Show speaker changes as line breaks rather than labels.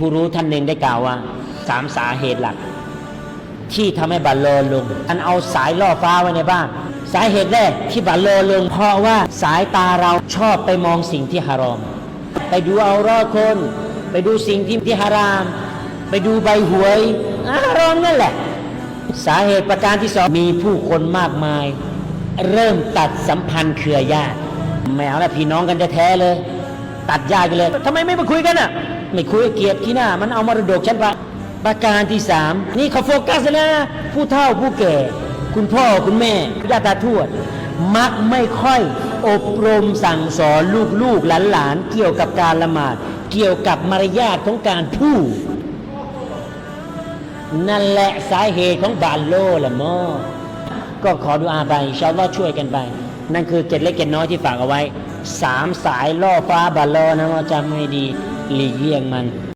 ผู้รู้ท่านหนึ่งได้กล่าวว่าสามสาเหตุหลัก ที่ทำให้บัตรโลนลงอันเอาสายล่อฟ้าไว้ในบ้าน สาเหตุแรกที่บัตรโลนลง เพราะว่าสายตาเราชอบไปมองสิ่งที่ฮารอม ไปดูเอารอดคน ไปดูสิ่งที่ที่ฮาราม ไปดูใบหวยอาฮารอมนั่นแหละ สาเหตุประการที่สองมีผู้คนมากมาย เริ่มตัดสัมพันธ์เครือญาติไม่เอาละพี่น้องกันแท้เลย ตัดญาติกันเลยทำไมไม่มาคุยกันอะ ไม่คุยเกียดที่หน้า มันเอามรดกฉันไปประการที่สามนี่เขาโฟกัสนะผู้เฒ่าผู้แก่ คุณพ่อคุณแม่ญาติทวด มักไม่ค่อยอบรมสั่งสอนลูกๆหลานๆเกี่ยวกับการละหมาด เกี่ยวกับมารยาทของการพูดนั่นแหละสาเหตุของบาโลละมอก็ขอดูอาไปชาอัลลอฮ์ช่วยกันไป นั่นคือเกร็ดเล็กเกร็ดน้อยที่ฝากเอาไว้ สามสายล่อฟ้าบาโลนะว่าจำให้ดีหลีกเลี่ยงมัน